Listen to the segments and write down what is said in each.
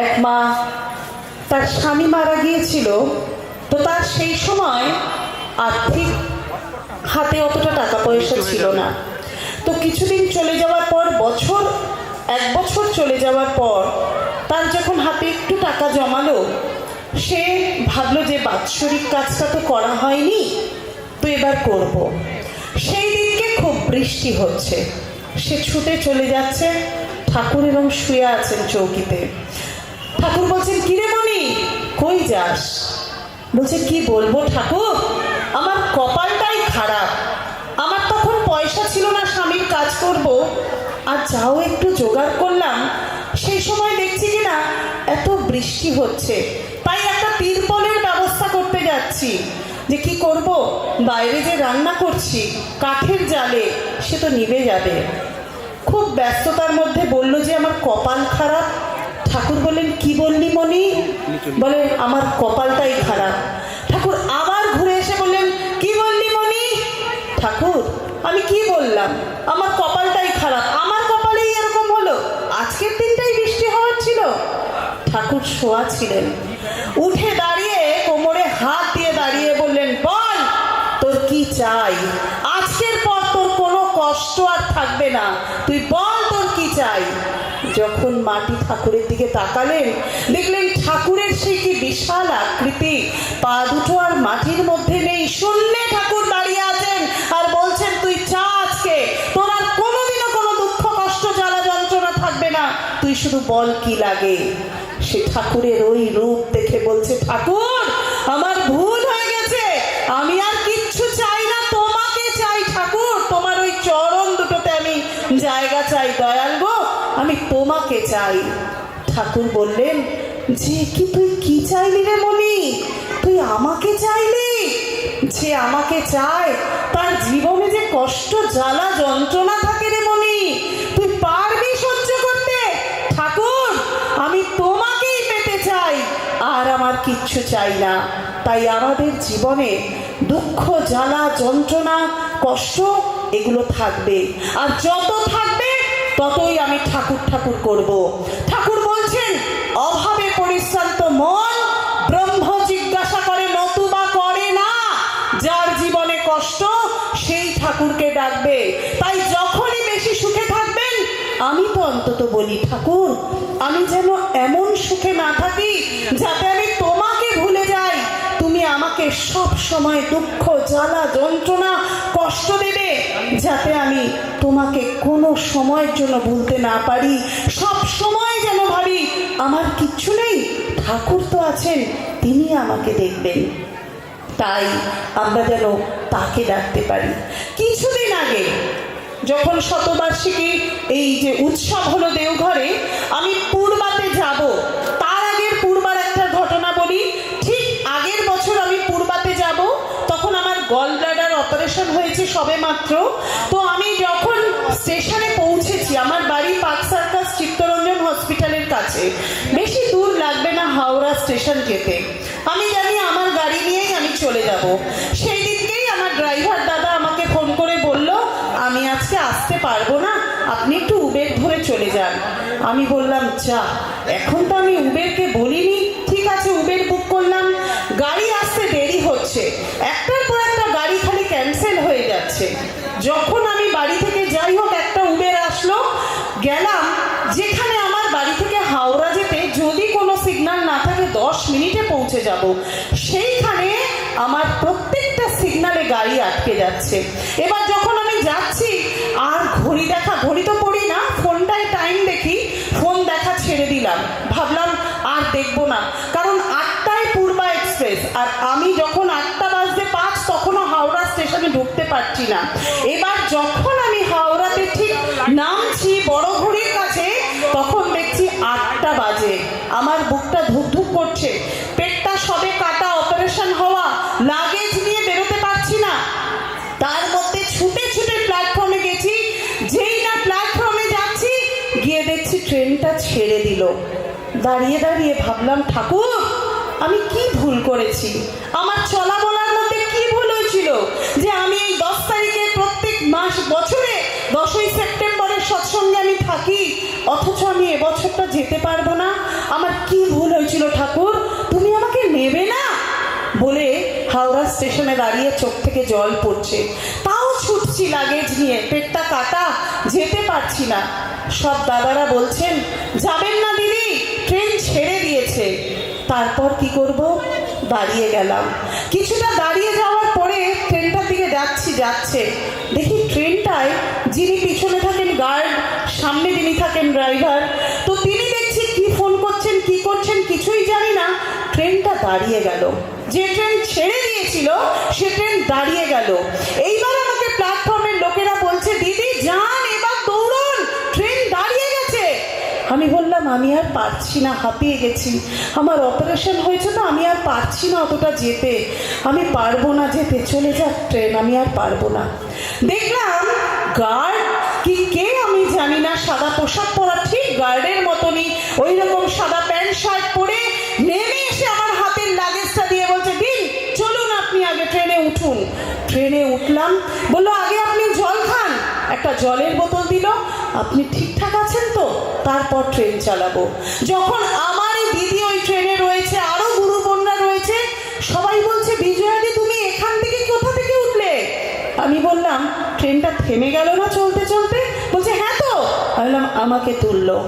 এক মা তার স্বামী মারা গিয়েছিল তো তার সেই সময় আর্থিক হাতে অতটা টাকা পয়সা ছিল না। তো কিছুদিন চলে যাওয়ার পর বছর এক বছর চলে যাওয়ার পর তার যখন হাতে একটু টাকা জমালো সে ভাবলো যে বাৎসরিক কাজটা তো করা হয়নি তো এবার করব। সেই দিনকে খুব বৃষ্টি হচ্ছে। সে ছুটে চলে যাচ্ছে ঠাকুর এবং শুয়ে আছেন চৌকিতে। ঠাকুর বলছেন কিরে মনি কই যাস? বলছে, কি বলব ঠাকুর? আমার কপালটাই খারাপ। আমার তখন পয়সা ছিল না, স্বামীর কাজ করব। আর যাও একটু জোগাড় করলাম। সেই সময় দেখছি কি না, এত বৃষ্টি হচ্ছে। তাই একটা তিরপলের ব্যবস্থা করতে যাচ্ছি। যে কি করব? বাইরে যে রান্না করছি, কাঠের জালে, সে তো নিভে যাবে। খুব ব্যস্ততার মধ্যে বলল যে, আমার কপাল খারাপ ঠাকুর বললেন কি বললি মনি বলে আমার কপালটাই খারাপ। ঠাকুর আবার ঘুরে এসে বললেন কি বললি মনি ঠাকুর আমি কি বললাম? আমার কপালটাই খারাপ। আমার কপালেই এরকম হলো। আজকের দিনটাই বৃষ্টি হওয়ার ছিল। ঠাকুর শোয়া ছিলেন। উঠে দাঁড়িয়ে কোমরে হাত দিয়ে দাঁড়িয়ে বললেন বল তোর কি চাই? আজকের পর তোর কোনো কষ্ট আর থাকবে না। তুই বল তোর কি চাই? যখন মাটি ঠাকুরের দিকে তাকালেন, দেখলেন ঠাকুরের সেই কি বিশাল আকৃতি। পা দুটো আর মাটির মধ্যে নেই। শূন্যে ঠাকুর দাঁড়িয়ে আছেন আর বলছেন, তুই চা আজকে। তোর আর কোনোদিনও কোনো দুঃখ, কষ্ট, জ্বালা, যন্ত্রণা থাকবে না। তুই শুধু বল কি লাগে? সে ঠাকুরের ওই রূপ দেখে বলছে, ঠাকুর, আমার ভুল হয়ে গেছে। আমি তোমাকে চাই। ঠাকুর বললেন, যে কি তুই কি চাইলি রে মনি তুই আমাকে চাইলি? যে আমাকে চায়, তার জীবনে যে কষ্ট, জ্বালা, যন্ত্রণা থাকে রে মনি তুই পারবি সহ্য করতে? ঠাকুর, আমি তোমাকেই পেতে চাই, আর আমার কিচ্ছু চাই না। তাই আমাদের জীবনে দুঃখ, জ্বালা, যন্ত্রণা, কষ্ট, এগুলো থাকবে। আর যত ততই আমি ঠাকুর ঠাকুর করব। ঠাকুর বলছেন, অভাবে পরিশ্রান্ত মন, ব্রহ্ম জিজ্ঞাসা করে, নতুবা করে না। যার জীবনে কষ্ট, সেই ঠাকুরকে ডাকবে। তাই যখনই বেশি সুখে থাকবেন, আমি তো অন্তত বলি, ঠাকুর, আমি যেন এমন সুখে না থাকি, যাতে আমাকে সব সময় দুঃখ, জ্বালা, যন্ত্রণা, কষ্ট দেবে যাতে আমি তোমাকে কোনো সময়ের জন্য ভুলতে না পারি। সব সময় যেন ভাবি, আমার কিচ্ছু নেই, ঠাকুর তো আছেন, তিনি আমাকে দেখবেন। তাই আমরা যেন তাকে ডাকতে পারি। কিছুদিন আগে, যখন শতবার্ষিকী এই যে উৎসব হলো দেওঘরে, আমি পূর্বাতে হয়েছে সবে মাত্র তো আমি যখন স্টেশনে পৌঁছেছি, আমার বাড়ি পার্ক সার্কাস চিত্তরঞ্জন হসপিটালের কাছে। বেশি দূর লাগবে না হাওড়া স্টেশন যেতে। আমি জানি আমার গাড়ি নিয়েই আমি চলে যাব। সেই দিনকেই আমার ড্রাইভার দাদা আমাকে ফোন করে বলল, আমি আজকে আসতে পারব না, আপনি একটু উবের ধরে চলে যান। আমি বললাম, যা, এখন তো আমি উবেরকে বলিনি যাব। সেইখানে আমার প্রত্যেকটা সিগনালে গাড়ি আটকে যাচ্ছে। এবার যখন আমি যাচ্ছি, আর ঘড়ি দেখা, ঘড়ি তো পড়ি না, ফোনটায় টাইম দেখি, ফোন দেখা ছেড়ে দিলাম। ভাবলাম আর দেখব না। কারণ আটটায় পূর্বা এক্সপ্রেস আর আমি যখন আটটা বাজতে পাঁচ, তখনও হাওড়া স্টেশনে ঢুকতে পারছি না। এবার যখন দাঁড়িয়ে দাঁড়িয়ে ভাবলাম, ঠাকুর, আমি কি ভুল করেছি? আমার চলা বলার মধ্যে কি ভুল হয়েছিল? যে আমি এই দশ তারিখে প্রত্যেক মাস বছরে দশই সেপ্টেম্বরের সৎসঙ্গে আমি থাকি, অথচ আমি এবছরটা যেতে পারব না। আমার কি ভুল হয়েছিল, ঠাকুর? তুমি আমাকে নেবে না? বলে হাওড়া স্টেশনে দাঁড়িয়ে চোখ থেকে জল পড়ছে। তাও ছুটছি লাগেজ নিয়ে, পেটটা কাটা, যেতে পারছি না। সব দাদারা বলছেন, যাবেন না দিদি দিয়েছে তারপর কি করব? দাঁড়িয়ে গেলাম। কিছুটা দাঁড়িয়ে যাওয়ার পরে ট্রেনটার দিকে যাচ্ছি, যাচ্ছে। দেখি ট্রেনটায় যিনি পিছনে থাকেন গার্ড, সামনে যিনি থাকেন ড্রাইভার। তো তিনি দেখছি কি ফোন করছেন, কি করছেন কিছুই জানি না। ট্রেনটা দাঁড়িয়ে গেল। যে ট্রেন ছেড়ে দিয়েছিল, সে ট্রেন দাঁড়িয়ে গেল। এইবার আমি বললাম, আমি আর পারছি না, হাঁপিয়ে গেছি। আমার অপারেশন হয়েছে তো আমি আর পারছি না অতটা যেতে। আমি পারব না যেতে, চলে যাক ট্রেন আমি আর পারব না। দেখলাম গার্ড কি, কে আমি জানি না, সাদা পোশাক পরা ঠিক গার্ডের মতনই ওই রকম সাদা প্যান্ট শার্ট পরে নেমে এসে আমার হাতের লাগেজটা দিয়ে বলছে, দিন, চলুন আপনি আগে ট্রেনে উঠুন। ট্রেনে উঠলাম, বলল, আগে আপনি জল খান। একটা জলের বোতল দিল আপনি ঠিকঠাক আছেন তো? তারপর ট্রেন চালাবো। যখন আমার এই দিদি ওই ট্রেনে রয়েছে, আরও গুরু রয়েছে, সবাই বলছে, বিজয়াদি, তুমি এখান থেকে কোথা থেকে উঠলে? আমি বললাম, ট্রেনটা থেমে গেল না চলতে চলতে? বলছে হ্যাঁ তো। আমাকে তুললো।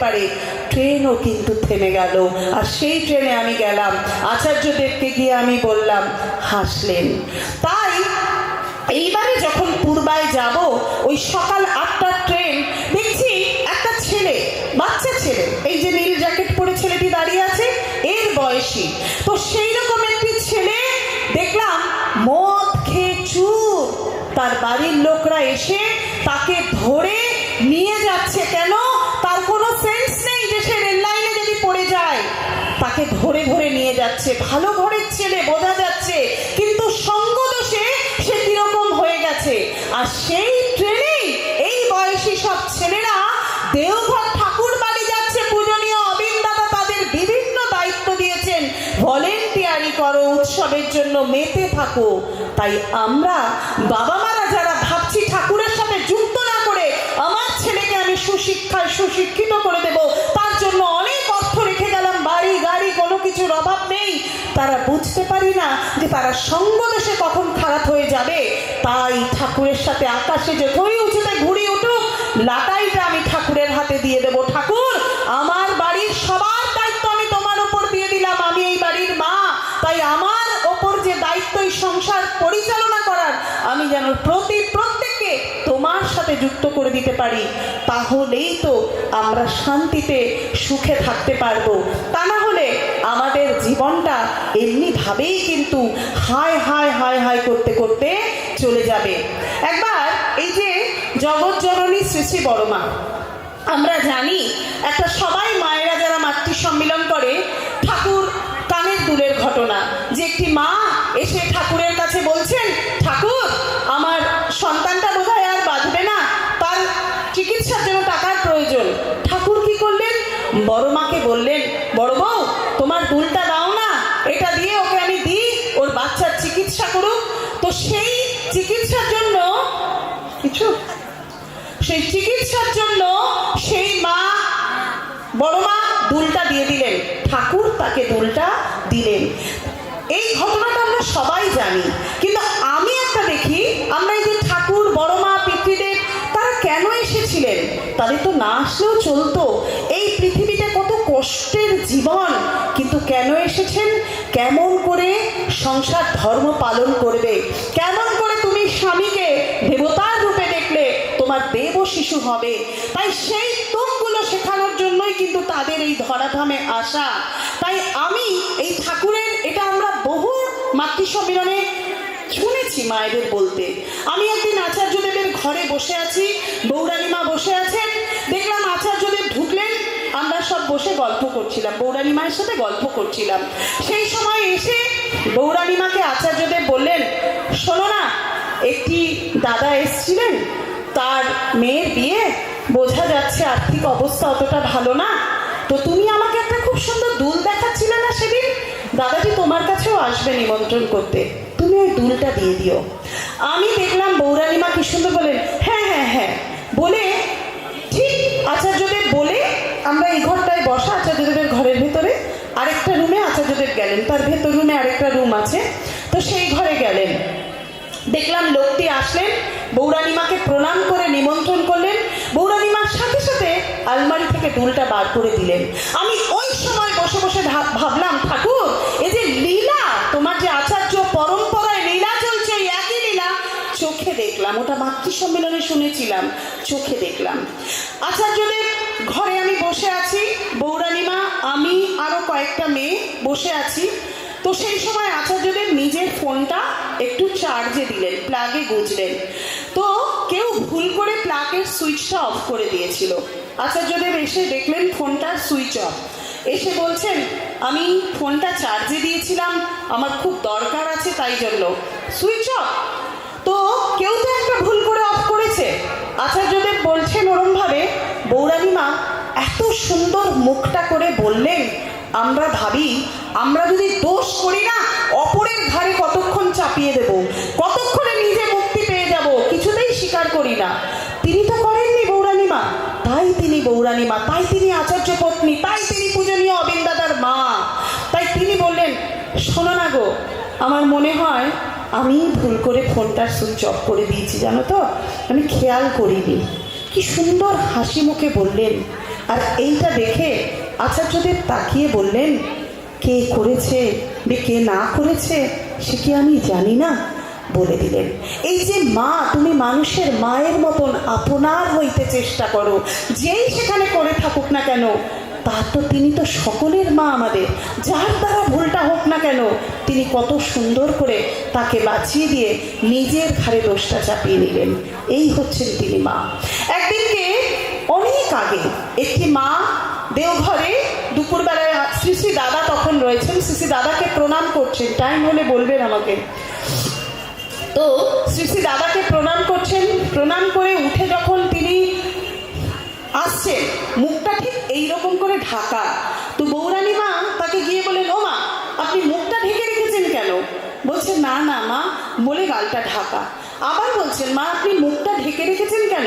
পারে। ট্রেনও কিন্তু থেমে গেল। আর সেই ট্রেনে আমি গেলাম। আচার্যদেবকে গিয়ে আমি বললাম, হাসলেন। তাই এইবারে যখন পূর্বায় যাব, ওই সকাল আটটার ট্রেন, দেখছি একটা ছেলে, বাচ্চা ছেলে, এই যে নীল জ্যাকেট পরে ছেলেটি দাঁড়িয়ে আছে, এর বয়সী। তো সেই রকম একটি ছেলে দেখলাম, মদ খেয়ে চুর। তার বাড়ির লোকরা এসে তাকে ধরে নিয়ে যাচ্ছে কেন? যাচ্ছে, ভালো ঘরের ছেলে, বোঝা যাচ্ছে, কিন্তু সঙ্গ দোষে সে কীরকম হয়ে গেছে। আর সেই ট্রেনেই এই বয়সী সব ছেলেরা দেওঘর ঠাকুর বাড়ি যাচ্ছে, পূজনীয় অবিন দাদা তাদের বিভিন্ন দায়িত্ব দিয়েছেন। ভলেন্টিয়ারি করো, উৎসবের জন্য মেতে থাকো। তাই আমরা বাবা মারা তারা সঙ্গদেশে কখন খারাপ হয়ে যাবে? তাই ঠাকুরের সাথে আকাশে যে যতই উঁচুতে ঘুরি উঠুক, লাটাইটা আমি ঠাকুরের হাতে দিয়ে দেব। ঠাকুর, আমার বাড়ির সবার দায়িত্ব আমি তোমার উপর দিয়ে দিলাম। আমি এই বাড়ির মা। তাই আমার ওপর যে দায়িত্ব এই সংসার পরিচালনা করার, আমি যেন প্রতি যুক্ত করে দিতে পারি, তাহলেই তো আমরা শান্তিতে সুখে থাকতে পারব। তা না হলে আমাদের জীবনটা এমনিভাবেই কিন্তু হায় হায় হায় হায় করতে করতে চলে যাবে। একবার এই যে জগৎ জননী শ্রী বড়মা, আমরা জানি একটা সবাই মায়েরা যারা মাতৃ সম্মিলন করে, ঠাকুর কানের দুলের ঘটনা, যে একটি মা এসে ঠাকুরের কাছে বলছেন ঠাকুর আমার সন্তানটা বোধহয় আর বাঁচবে না তার চিকিৎসার জন্য টাকার প্রয়োজন ঠাকুর কি করলেন বড় মাকে বললেন, বড় বউ, তোমার দুলটা দাও না। এটা দিয়ে ওকে আমি দিই, ওর বাচ্চার চিকিৎসা করুক। তো সেই চিকিৎসার জন্য, কিছু? সেই চিকিৎসার জন্য সেই মা বড় মা দুলটা দিয়ে দিলেন। ঠাকুর তাকে দুলটা দিলেন। এই ঘটনাটা আমরা সবাই জানি। এসেছিলেন। তাদের তো না আসলেও চলতো। এই পৃথিবীতে কত কষ্টের জীবন। কিন্তু কেন এসেছেন? কেমন করে সংসার ধর্ম পালন করবে? কেমন করে তুমি স্বামীকে দেবতার রূপে দেখলে তোমার দেব শিশু হবে? তাই সেই তোপগুলো শেখানোর জন্যই কিন্তু তাদের এই ধরাধামে আসা। তাই আমি এই ঠাকুরের, এটা আমরা বহু মাতৃ সম্মেলনে শুনেছি মায়েদের বলতে। আমি একদিন আচার্যদেবের ঘরে বসে আছি বৌরানী মা বসে আছেন। দেখলাম আচার্যদেব ঢুকলেন, আমরা সব বসে গল্প করছিলাম বৌরানী মায়ের সাথে গল্প করছিলাম। সেই সময় এসে বৌরানী মাকে আচার্যদেব বললেন, শোনো না, একটি দাদা এসছিলেন, তার মেয়ের বিয়ে। বোঝা যাচ্ছে আর্থিক অবস্থা অতটা ভালো না। তো তুমি আমাকে একটা খুব সুন্দর দুল দেখাচ্ছিলে না সেদিন? দাদাজি তোমার কাছেও আসবে নিমন্ত্রণ করতে। তুমি ওই দুলটা দিয়ে দিও। আমি দেখলাম বৌরানীমা কি সুন্দর বলেন হ্যাঁ হ্যাঁ হ্যাঁ। বলে, ঠিক আচার্যদেব বলে আমরা এই ঘরটায় বসা আচার্যদেবের ঘরের ভেতরে আরেকটা রুমে আচার্যদেব গেলেন। তার ভেতর রুমে আরেকটা রুম আছে। তো সেই ঘরে গেলেন। দেখলাম লোকটি আসলেন বৌরানিমাকে প্রণাম করে নিমন্ত্রণ করলেন। বৌরানিমার সাথে সাথে আলমারি থেকে ডুলটা বার করে দিলেন। আমি ওই সময় বসে বসে ভাব- ভাবলাম, ঠাকুর দেখলাম, ওটা মাতৃ সম্মেলনে শুনেছিলাম, চোখে দেখলাম। আচার্যদের ঘরে আমি বসে আছি বৌরানিমা আমি, আরও কয়েকটা মেয়ে বসে আছি। তো সেই সময় আচার্যদের নিজের ফোনটা একটু চার্জে দিলেন প্লাগে গুজলেন। তো কেউ ভুল করে প্লাগের সুইচটা অফ করে দিয়েছিল। আচার্যদেব এসে দেখলেন ফোনটার সুইচ অফ এসে বলছেন, আমি ফোনটা চার্জে দিয়েছিলাম, আমার খুব দরকার আছে, তাই জন্য। সুইচ অফ তো কেউ তো একটা ভুল করে অফ করেছে। আচার্যদেব বলছেন ওরমভাবে বৌরানীমা এত সুন্দর মুখটা করে বললেন, আমরা ভাবি, আমরা যদি দোষ করি না, অপরের ঘাড়ে কতক্ষণ চাপিয়ে দেব? কতক্ষণে নিজে মুক্তি পেয়ে যাব? কিছুতেই স্বীকার করি না। তিনি তো করেননি বৌরানীমা তাই তিনি বৌরানীমা তাই তিনি আচার্য পত্নী, তাই তিনি পূজনীয় অবিন্দাদার মা। তাই তিনি বললেন, শোনো না গো, আমার মনে হয় আমি ভুল করে ফোনটা সুইচ অফ করে দিয়েছি, জানো তো? আমি খেয়াল করিনি। কি সুন্দর হাসি মুখে বললেন। আর এইটা দেখে আচার্যদের তাকিয়ে বললেন, কে করেছে বে কে না করেছে, সে কি আমি জানি না? বলে দিলেন। এই যে মা, তুমি মানুষের মায়ের মতন আপনার হইতে চেষ্টা করো। যেই সেখানে করে থাকুক না কেন তা তো তিনি তো সকলের মা আমাদের। যার দ্বারা ভুলটা হোক না কেন, তিনি কত সুন্দর করে তাকে বাঁচিয়ে দিয়ে নিজের ঘাড়ে দোষটা চাপিয়ে নিলেন এই হচ্ছেন তিনি মা। একদিনকে অনেক আগে একটি মা দেওঘরে দুপুরবেলায় শ্রী শ্রী দাদা তখন রয়েছেন। শ্রী শ্রী দাদাকে প্রণাম করছেন। টাইম হলে বলবেন আমাকে। তো শ্রী শ্রী দাদাকে প্রণাম করছেন। প্রণাম করে উঠে যখন আসছে। মুখটা ঠিক এইরকম করে ঢাকা। তো বৌরানী মা তাকে গিয়ে বলেন, ও মা, আপনি মুখটা ঢেকে রেখেছেন কেন? বলছে, না না, মা, বলে গালটা ঢাকা। আবার বলছেন, মা, আপনি মুখটা ঢেকে রেখেছেন কেন?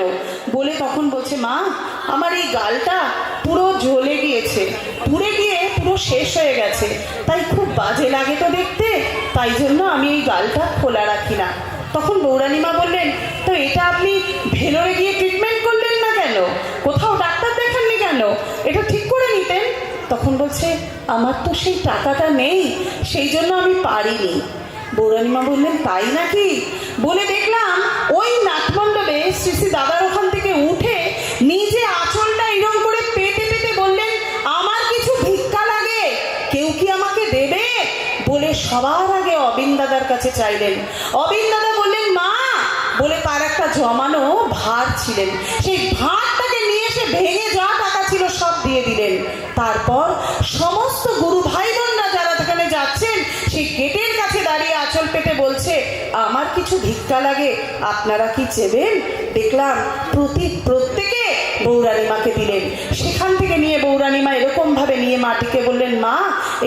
বলে তখন বলছে, মা, আমার এই গালটা পুরো জ্বলে গিয়েছে, পুড়ে গিয়ে পুরো শেষ হয়ে গেছে। তাই খুব বাজে লাগে তো দেখতে, তাই জন্য আমি এই গালটা খোলা রাখি না। তখন বৌরানীমা বললেন, তো এটা আপনি ভেলোরে গিয়ে ট্রিটমেন্ট করলেন না কেন? কোথাও কেন এটা ঠিক করে নিতেন তখন বলছে, আমার তো সেই টাকাটা নেই, সেই জন্য আমি পারিনি। বৌরানীমা বললেন, তাই নাকি? বলে দেখলাম, ওই নাটমণ্ডপে শ্রী শ্রী দাদার ওখান থেকে উঠে নিজে আঁচলটা এরকম করে পেতে পেতে বললেন, আমার কিছু ভিক্ষা লাগে, কেউ কি আমাকে দেবে? বলে সবার আগে অবিন দাদার কাছে চাইলেন। অবিন দাদা বললেন, মা! বলে তার একটা জমানো ভার ছিলেন। সেই ভারটাকে দিয়ে দিলেন। তারপর সমস্ত গুরু ভাই বোনরা যারা সেখানে যাচ্ছেন, সেই গেটের কাছে দাঁড়িয়ে আঁচল পেতে বলছে, আমার কিছু ভিক্ষা লাগে, আপনারা কি চেবেন? দেখলাম প্রতি প্রত্যেকে বৌরানীমাকে দিলেন। সেখান থেকে নিয়ে বৌরানীমা এরকম ভাবে নিয়ে মাটিকে বললেন, মা,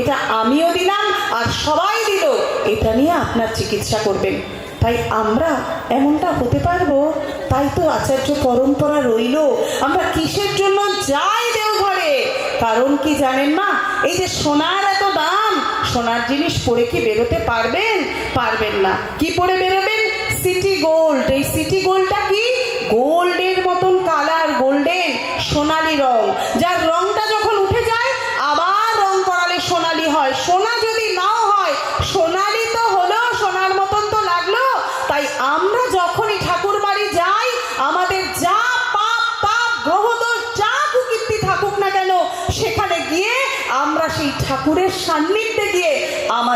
এটা আমিও দিলাম আর সবাই দিল, এটা নিয়ে আপনার চিকিৎসা করবেন। তাই আমরা এমনটা হতে পারব? তাই তো আচার্য পরম্পরা রইল। আমরা কিসের জন্য যাই দেওঘরে কারণ কি জানেন মা? এই যে সোনার এত দাম, সোনার জিনিস পরে কি বেরোতে পারবেন? পারবেন না। কি পরে বেরোবেন? সিটি গোল্ড এই সিটি গোল্ডটা কি? গোল্ডের মতন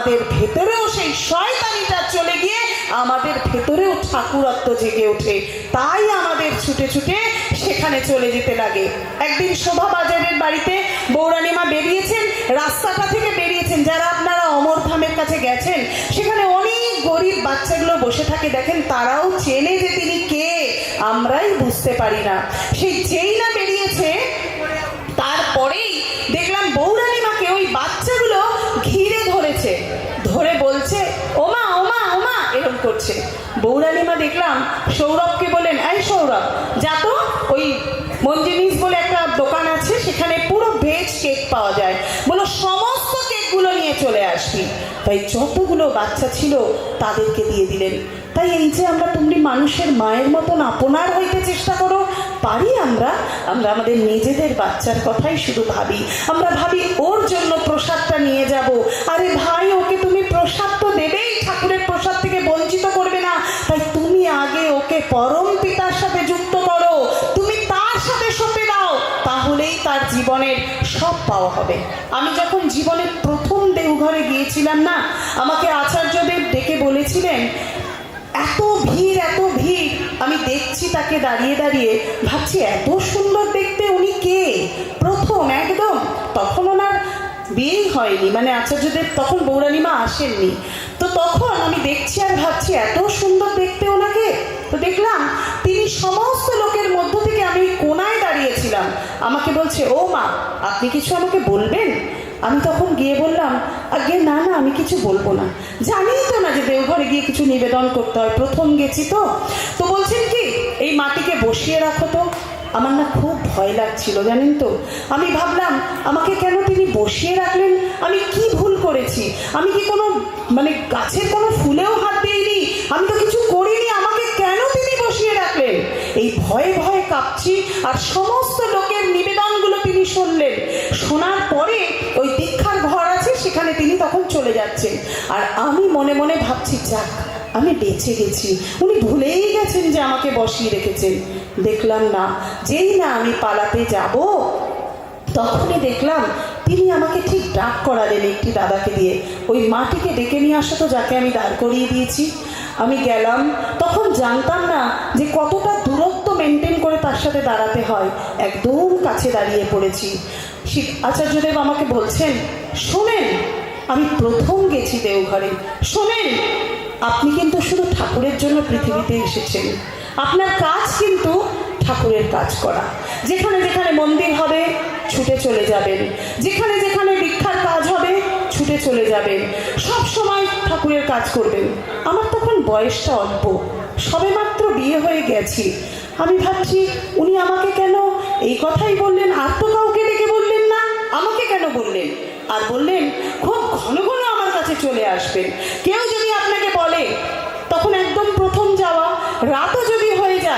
আমাদের ভেতরেও সেই শয়তানিটা চলে গিয়ে আমাদের ভেতরেও ঠাকুরত্ব জেগে ওঠে। তাই আমাদের ছুটে ছুটে সেখানে চলে যেতে লাগে। একদিন শোভা বাজারের বাড়িতে বৌরানিমা বেরিয়েছেন, রাস্তাটা থেকে বেরিয়েছেন। যারা আপনারা অমর ধামের কাছে গেছেন, সেখানে অনেক গরিব বাচ্চাগুলো বসে থাকে। দেখেন, তারাও চেনে যে তিনি কে। আমরাই বুঝতে পারি না। সেই যেই না বেরিয়েছে তারপরেই দেখলাম বৌরানীমাকে ওই বাচ্চাগুলো ঘিরে ধরেছে ধরে বলছে ওমা ওমা ওমা এরকম করছে বৌরানীমা দেখলাম, সৌরভকে বলেন এই সৌরভ, যা তো ওই মঞ্জিনিস বলে একটা দোকান আছে, সেখানে পুরো ভেজ কেক পাওয়া যায়। বলো, সমস্ত কেকগুলো নিয়ে চলে আসবি তাই যতগুলো বাচ্চা ছিল, তাদেরকে দিয়ে দিলেন। তাই এই যে আমরা তুমি মানুষের মায়ের মতন আপনার হইতে চেষ্টা করো, পারি আমরা? আমরা আমাদের নিজেদের বাচ্চার কথাই শুধু ভাবি। আমরা ভাবি, ওর জন্য প্রসাদটা নিয়ে যাব। আরে ভাই, ওকে তুমি প্রসাদ তো দেবেই ঠাকুরের প্রসাদ থেকে বঞ্চিত করবে না তাই তুমি আগে ওকে পরম পিতার সাথে যুক্ত করো। তুমি তার সাথে সঁপে দাও। তাহলেই তার জীবনের সব পাওয়া হবে। আমি যখন জীবনের প্রথম দেওঘরে গিয়েছিলাম না, আমাকে আচার্যদেব ডেকে বলেছিলেন, এত ভিড় এত ভিড়। আমি দেখছি তাকে দাঁড়িয়ে দাঁড়িয়ে ভাবছি, এত সুন্দর দেখতে উনি কে? প্রথম, একদম। তখন ওনার বিয়েই হয়নি। মানে আচার্যদেব তখন বৌরানিমা আসেননি। তো তখন আমি দেখছি আর ভাবছি, এত সুন্দর দেখতে ওনাকে তো দেখলাম তিনি সমস্ত লোকের মধ্য থেকে আমি ওই কোনায় দাঁড়িয়েছিলাম আমাকে বলছে, ও মা, আপনি কিছু আমাকে বলবেন? আমি তখন গিয়ে বললাম আগে না না, আমি কিছু বলব না। জানি তো না যে দেওঘরে গিয়ে কিছু নিবেদন করতে হয়। প্রথম গেছি তো। তো বলছেন কি, এই মাটিকে বসিয়ে রাখো তো। আমার না খুব ভয় লাগছিল, জানেন তো। আমি ভাবলাম, আমাকে কেন তিনি বসিয়ে রাখলেন? আমি কি ভুল করেছি? আমি কি কোনো মানে গাছের কোনো ফুলেও হাত দিইনি? আমি তো কিছু করিনি আমাকে কেন তিনি বসিয়ে রাখলেন এই ভয়ে ভয়ে কাঁপছি আর সমস্ত লোকের নিবেদনগুলো তিনি শুনলেন। শোনার পরে ওই দীক্ষার ঘর আছে, সেখানে তিনি তখন চলে যাচ্ছেন। আর আমি মনে মনে ভাবছি, যাক, আমি বেঁচে গেছি। উনি ভুলেই গেছেন যে আমাকে বসিয়ে রেখেছেন। দেখলাম না, যেই না আমি পালাতে যাব, তখনই দেখলাম তিনি আমাকে ঠিক ডাক করালেন একটি দাদাকে দিয়ে। ওই মাটিকে ডেকে নিয়ে আসো তো, যাকে আমি দাঁড় করিয়ে দিয়েছি। আমি গেলাম, তখন জানতাম না যে কতটা দূরত্ব মেনটেন করে তার সাথে দাঁড়াতে হয়। একদম কাছে দাঁড়িয়ে পড়েছি। আচার্যদেব আমাকে বলছেন, শোনেন, আমি প্রথম গেছি দেওঘরে। শোনেন, আপনি কিন্তু শুধু ঠাকুরের জন্য পৃথিবীতে এসেছেন। আপনার কাজ কিন্তু ঠাকুরের কাজ করা। যেখানে যেখানে মন্দির হবে ছুটে চলে যাবেন। যেখানে যেখানে দীক্ষার কাজ হবে, ছুটে চলে যাবেন। সব সময় ঠাকুরের কাজ করবেন। আমার তখন বয়সটা অল্প। সবেমাত্র বিয়ে হয়ে গেছি। আমি ভাবছি, উনি আমাকে কেন এই কথাই বললেন? আর তো কাউকে ডেকে বললেন না। আমাকে কেন বললেন? আর বললেন, খুব ঘন ঘন আমার কাছে চলে আসবেন। কেউ যদি আপনাকে বলে, তখন একদম প্রথম যাওয়া, রাতও যদি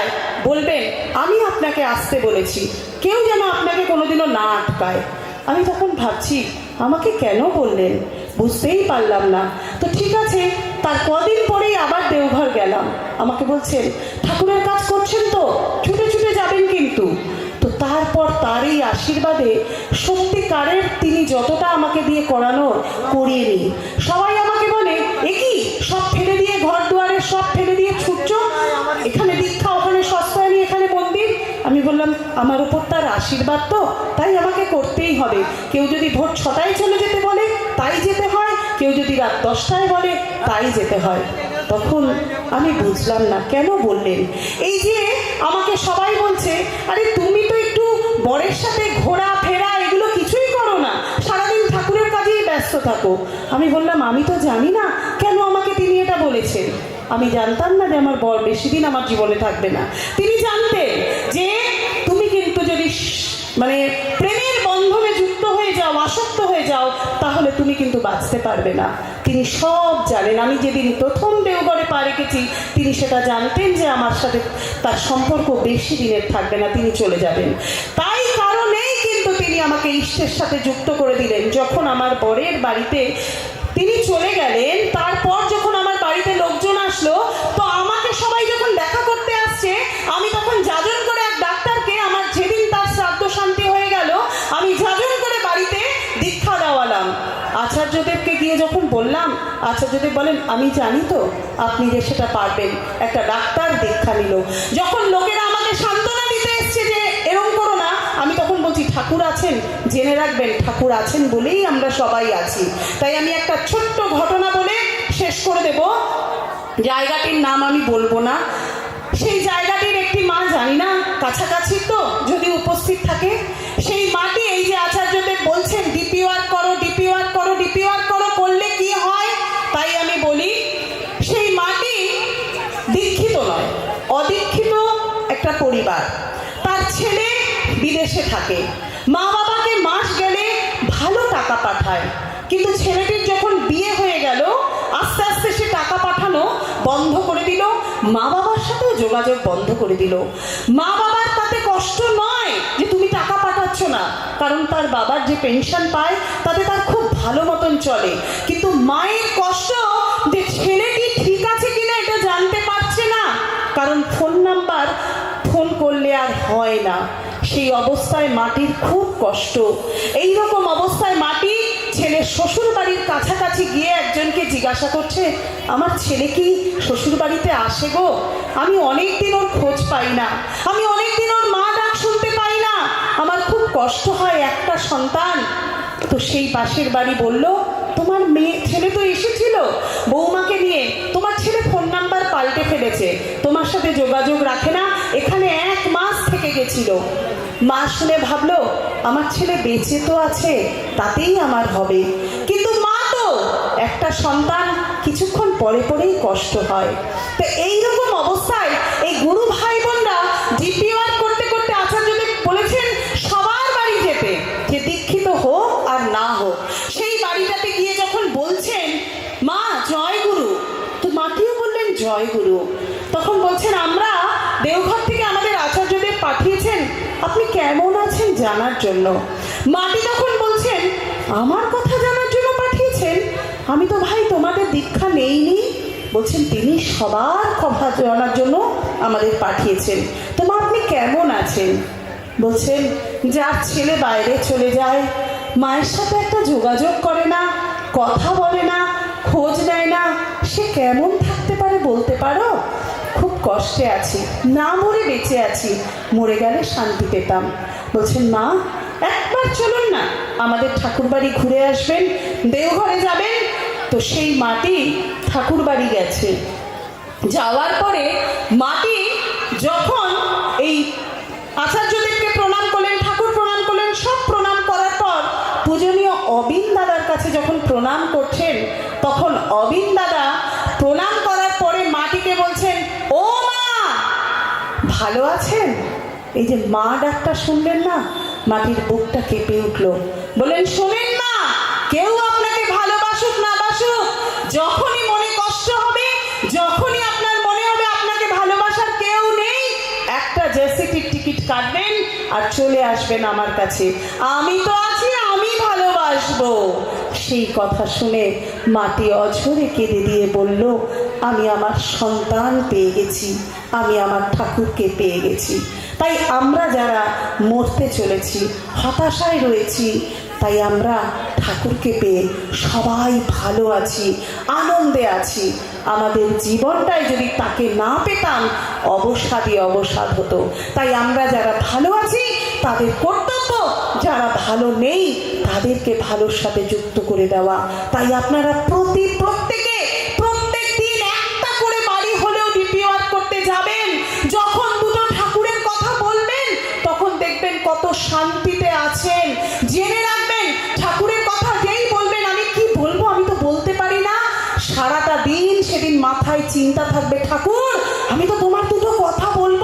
হয়ে, বলবেন, আমি আপনাকে আসতে বলেছি। কেউ যেন আপনাকে কোনোদিনও না আটকায়। আমি তখন ভাবছি, আমাকে কেন বললেন? বুঝতেই পারলাম না। তো ঠিক আছে, তার কদিন পরেই আবার দেওঘর গেলাম। আমাকে বলছেন, ঠাকুরের কাজ করছেন তো, ছুটে ছুটে যাবেন কিন্তু। তো তারপর তার এই আশীর্বাদে সত্যিকারের তিনি যতটা আমাকে দিয়ে করানোর করিয়ে নিই সবাই আমাকে বলে, এ কি? সব ফেলে দিয়ে আমি বললাম, আমার উপর তার আশীর্বাদ তো, তাই আমাকে করতেই হবে। কেউ যদি ভোর ছটায় চলে যেতে বলে, তাই যেতে হয়। কেউ যদি রাত দশটায় বলে, তাই যেতে হয়। তখন আমি বুঝলাম না, কেন বললেন? এই যে আমাকে সবাই বলছে, আরে তুমি তো একটু বরের সাথে ঘোরা, ফেরা, এগুলো কিছুই করো না। সারাদিন ঠাকুরের কাজেই ব্যস্ত থাকো। আমি বললাম, আমি তো জানি না, কেন আমাকে তিনি এটা বলেছেন? আমি জানতাম না যে আমার বর বেশি দিন আমার জীবনে থাকবে না। তিনি জানতেন যে মানে প্রেমের বন্ধনে যুক্ত হয়ে যাও, আসক্ত হয়ে যাও, তাহলে তুমি কিন্তু বাঁচতে পারবে না। তিনি সব জানেন। আমি যেদিন প্রথম দেওঘরে পা রেখেছি, তিনি সেটা জানতেন যে আমার সাথে তার সম্পর্ক বেশি দিনের থাকবে না, তিনি চলে যাবেন। তাই কারণেই কিন্তু তিনি আমাকে ইষ্টের সাথে যুক্ত করে দিলেন। যখন আমার বরের বাড়িতে তিনি চলে গেলেন, তারপর যখন আচার্যদেব বলেন, আমি জানি তো, আপনি যে সেটা পারবেন। একটা ডাক্তার দীক্ষা নিল। যখন লোকেরা আমাকে সান্ত্বনা দিতে এসছে যে এরকম করো না, আমি তখন বলছি, ঠাকুর আছেন, জেনে রাখবেন, ঠাকুর আছেন বলেই আমরা সবাই আছি। তাই আমি একটা ছোট্ট ঘটনা বলে শেষ করে দেব। জায়গাটির নাম আমি বলব না। সেই জায়গাটির একটি মা জানি না, কাছাকাছি তো, যদি উপস্থিত থাকে কিন্তু ছেলেটির যখন বিয়ে হয়ে গেল, আস্তে আস্তে সে টাকা পাঠানো বন্ধ করে দিল মা বাবার সাথেও যোগাযোগ বন্ধ করে দিল। মা বাবার তাতে কষ্ট নয় যে তুমি টাকা পাঠাচ্ছ না, কারণ তার বাবার যে পেনশন পায়, তাতে তার খুব ভালো মতন চলে। কিন্তু মায়ের কষ্ট যে ছেলেটি ঠিক আছে কিনা এটা জানতে পারছে না, কারণ ফোন নাম্বার ফোন করলে আর হয় না। সেই অবস্থায় মাটির খুব কষ্ট। এই রকম অবস্থায় মাটি ছেলের শ্বশুর বাড়ির কাছাকাছি গিয়ে একজনকে জিজ্ঞাসা করছে, আমার ছেলে কি শ্বশুর বাড়িতে আসে গো? আমি অনেক দিন ওর খোঁজ পাই না। আমি অনেক দিন ওর মা ডাক শুনতে পাই না। আমার খুব কষ্ট হয় একটা সন্তান। তো সেই পাশের বাড়ি বলল, তোমার মেয়ে, ছেলে তো এসেছিল। বৌমাকে নিয়ে তোমার ছেলে ফোন নাম্বার পাল্টে ফেলেছে। তোমার সাথে যোগাযোগ রাখে না। এখানে এক মাস থেকে গেছিল। মা শুনে ভাবলো, আমার ছেলে বেঁচে তো আছে, তাতেই আমার হবে। কিন্তু মা তো, একটা সন্তান কিছুক্ষণ পরে পরেই কষ্ট হয়। তো এইরকম অবস্থায় এই গুরু ভাই বোনরা ডিপিওয়ার করতে করতে আচার্যদেব বলেছেন, সবার বাড়ি যেতে, যে দীক্ষিত হোক আর না হোক। সেই বাড়িটাতে গিয়ে যখন বলছেন, মা, জয় গুরু। তো মাটিও বললেন, জয় গুরু। জানার জন্য। মাটি তখন বলছেন, আমার কথা জানার জন্য পাঠিয়েছেন, আমি তো ভাই তোমাদের দীক্ষা নেইনি। বলছেন, তিনি সবার কথা জানার জন্য আমাদের পাঠিয়েছেন। তো মা আপনি কেমন আছেন? বলছেন, যার ছেলে বাইরে চলে যায়, মায়ের সাথে একটা যোগাযোগ করে না, কথা বলে না, খোঁজ নেয় না, সে কেমন থাকতে কষ্টে আছি, না মরে বেঁচে আছি, মরে গেলে শান্তি পেতাম। বলছেন, মা, একবার চলুন না, আমাদের ঠাকুর বাড়ি ঘুরে আসবেন, দেওঘরে যাবেন। তো সেই মাটি ঠাকুর বাড়ি গেছে। যাওয়ার পরে মাটি ভালো আছেন? এই যে মা ডাকটা শুনলেন না, মাটির বুকটা কেঁপে উঠল। বলেন শোনেন না কেউ আপনাকে ভালোবাসুক না বাসুক। যখনই মনে কষ্ট হবে, যখনই আপনার মনে হবে আপনাকে ভালোবাসার কেউ নেই, একটা জেসিটির টিকিট কাটবেন আর চলে আসবেন আমার কাছে। আমি তো আছি, আমি ভালোবাসবো। সেই কথা শুনে মাটি অঝরে কেঁদে দিয়ে বলল আমি আমার সন্তান পেয়ে গেছি, আমি আমার ঠাকুরকে পেয়ে গেছি। তাই আমরা যারা মরতে চলেছি, হতাশায় রয়েছি, তাই আমরা ঠাকুরকে পেয়ে সবাই ভালো আছি, আনন্দে আছি। আমাদের জীবনটাই যদি তাকে না পেতাম, অবসাদই অবসাদ হতো। তাই আমরা যারা ভালো আছি, তাদের কর্তব্য যারা ভালো নেই, তাদেরকে ভালোর সাথে যুক্ত করে দেওয়া। তাই আপনারা প্রতি প্রত্যেক শান্তিতে আছেন। জেনে রাখবেন, ঠাকুরের কথা যেই বলবেন, আমি কি বলব আমি তো বলতে পারি না। সারাটা দিন সেদিন মাথায় চিন্তা থাকবে, ঠাকুর, আমি তো তোমার দুটো কথা বলব।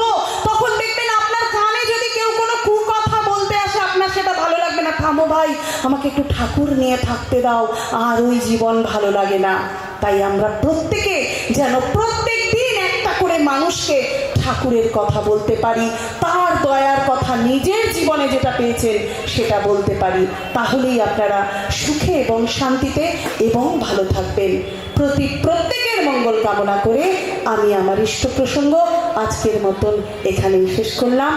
তখন দেখবেন আপনার কানে যদি কেউ কোনো কুকথা বলতে আসে, আপনার সেটা ভালো লাগবে না। থামো ভাই, আমাকে একটু ঠাকুর নিয়ে থাকতে দাও, আর ওই জীবন ভালো লাগে না। তাই আমরা প্রত্যেকে যেন প্রত্যেক দিন একটা করে মানুষকে ঠাকুরের কথা বলতে পারি, তার দয়ার কথা নিজের জীবনে যেটা পেয়েছেন সেটা বলতে পারি। তাহলেই আপনারা সুখে এবং শান্তিতে এবং ভালো থাকবেন। প্রতি প্রত্যেকের মঙ্গল কামনা করে আমি আমার ইষ্ট প্রসঙ্গ আজকের মতন এখানেই শেষ করলাম।